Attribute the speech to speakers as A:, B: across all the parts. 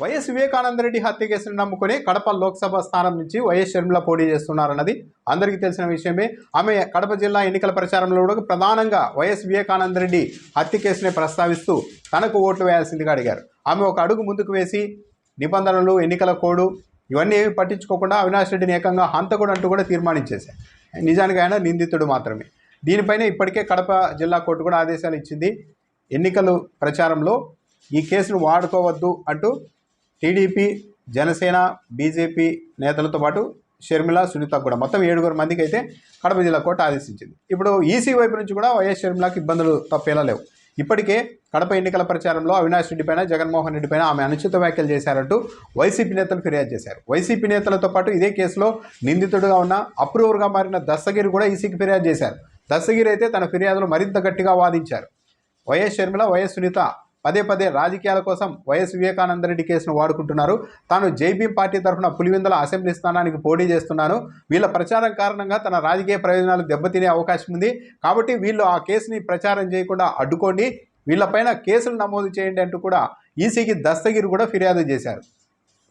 A: YS Vivekananda Reddy హత్య కేసును నమ్ముకుని కడప లోక్సభ స్థానం నుంచి వైఎస్ షర్మిల పోటీ చేస్తున్నారన్నది అందరికీ తెలిసిన విషయమే. ఆమె కడప జిల్లా ఎన్నికల ప్రచారంలో కూడా ప్రధానంగా వైఎస్ వివేకానంద రెడ్డి హత్య కేసుని ప్రస్తావిస్తూ తనకు ఓట్లు వేయాల్సిందిగా అడిగారు. ఆమె ఒక అడుగు ముందుకు వేసి నిబంధనలు ఎన్నికల కోడు ఇవన్నీ ఏమి పట్టించుకోకుండా అవినాష్ రెడ్డిని ఏకంగా హంతకుడు అంటూ కూడా తీర్మానించేశారు. నిజానికి ఆయన నిందితుడు మాత్రమే. దీనిపైన ఇప్పటికే కడప జిల్లా కోర్టు కూడా ఆదేశాలు ఇచ్చింది. ఎన్నికలు ప్రచారంలో ఈ కేసును వాడుకోవద్దు అంటూ టీడీపీ జనసేన బీజేపీ నేతలతో పాటు షర్మిల సునీత కూడా మొత్తం ఏడుగురు మందికి అయితే కడప జిల్లా కోర్టు ఆదేశించింది. ఇప్పుడు ఈసీ వైపు నుంచి కూడా వైఎస్ షర్మిలకి ఇబ్బందులు తప్పేలా లేవు. ఇప్పటికే కడప ఎన్నికల ప్రచారంలో అవినాష్ రెడ్డి పైన జగన్మోహన్ రెడ్డి పైన ఆమె అనుచిత వ్యాఖ్యలు చేశారంటూ వైసీపీ నేతలు ఫిర్యాదు చేశారు. వైసీపీ నేతలతో పాటు ఇదే కేసులో నిందితుడుగా ఉన్న అప్రూవర్గా మారిన దస్తగిరి కూడా ఈసీకి ఫిర్యాదు చేశారు. దస్తగిరి అయితే తన ఫిర్యాదులు మరింత గట్టిగా వాదించారు. వైఎస్ షర్మిల వైఎస్ సునీత పదే పదే రాజకీయాల కోసం వైఎస్ వివేకానందరెడ్డి కేసును వాడుకుంటున్నారు. తాను జేబీ పార్టీ తరఫున పులివెందుల అసెంబ్లీ స్థానానికి పోటీ చేస్తున్నాను. వీళ్ళ ప్రచారం కారణంగా తన రాజకీయ ప్రయోజనాలు దెబ్బతినే అవకాశం ఉంది. కాబట్టి వీళ్ళు ఆ కేసుని ప్రచారం చేయకుండా అడ్డుకోండి. వీళ్ళపైన కేసులు నమోదు చేయండి అంటూ కూడా ఈసీకి దస్తగిరి కూడా ఫిర్యాదు చేశారు.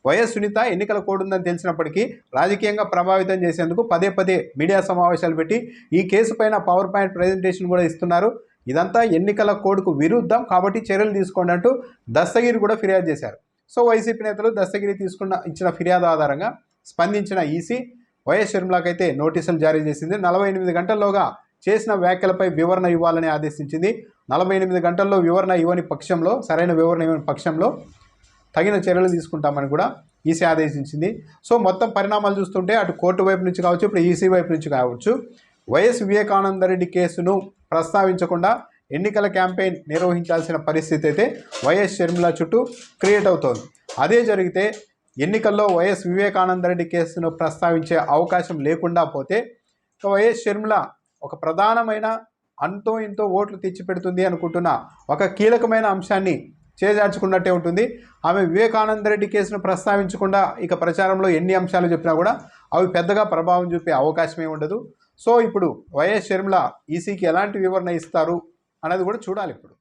A: వైఎస్ సునీత ఎన్నికల కోడ్ ఉందని తెలిసినప్పటికీ రాజకీయంగా ప్రభావితం చేసేందుకు పదే పదే మీడియా సమావేశాలు పెట్టి ఈ కేసు పైన పవర్ పాయింట్ ప్రజెంటేషన్ కూడా ఇస్తున్నారు. ఇదంతా ఎన్నికల కోడ్కు విరుద్ధం కాబట్టి చర్యలు తీసుకోండి అంటూ దస్తగిరి కూడా ఫిర్యాదు చేశారు. సో వైసీపీ నేతలు దస్తగిరి తీసుకున్న ఇచ్చిన ఫిర్యాదు ఆధారంగా స్పందించిన ఈసీ వైఎస్ షర్మిలాకైతే నోటీసులు జారీ చేసింది. నలభై ఎనిమిది గంటల్లోగా చేసిన వ్యాఖ్యలపై వివరణ ఇవ్వాలని ఆదేశించింది. నలభై ఎనిమిది గంటల్లో వివరణ ఇవ్వని పక్షంలో సరైన వివరణ ఇవ్వని పక్షంలో తగిన చర్యలు తీసుకుంటామని కూడా ఈసీ ఆదేశించింది. సో మొత్తం పరిణామాలు చూస్తుంటే అటు కోర్టు వైపు నుంచి కావచ్చు ఇప్పుడు ఈసీ వైపు నుంచి కావచ్చు వైఎస్ వివేకానందరెడ్డి కేసును ప్రస్తావించకుండా ఎన్నికల క్యాంపెయిన్ నిర్వహించాల్సిన పరిస్థితి అయితే వైఎస్ షర్మిల చుట్టూ క్రియేట్ అవుతోంది. అదే జరిగితే ఎన్నికల్లో వైఎస్ వివేకానందరెడ్డి కేసును ప్రస్తావించే అవకాశం లేకుండా పోతే వైఎస్ షర్మిల ఒక ప్రధానమైన అంతో ఇంతో ఓట్లు తెచ్చిపెడుతుంది అనుకుంటున్న ఒక కీలకమైన అంశాన్ని చేజార్చుకున్నట్టే ఉంటుంది. ఆమె వివేకానంద రెడ్డి కేసును ప్రస్తావించకుండా ఇక ప్రచారంలో ఎన్ని అంశాలు చెప్పినా కూడా అవి పెద్దగా ప్రభావం చూపే అవకాశమే ఉండదు. సో ఇప్పుడు వైఎస్ షర్మిల ఈసీకి ఎలాంటి వివరణ ఇస్తారు అనేది కూడా చూడాలి ఇప్పుడు.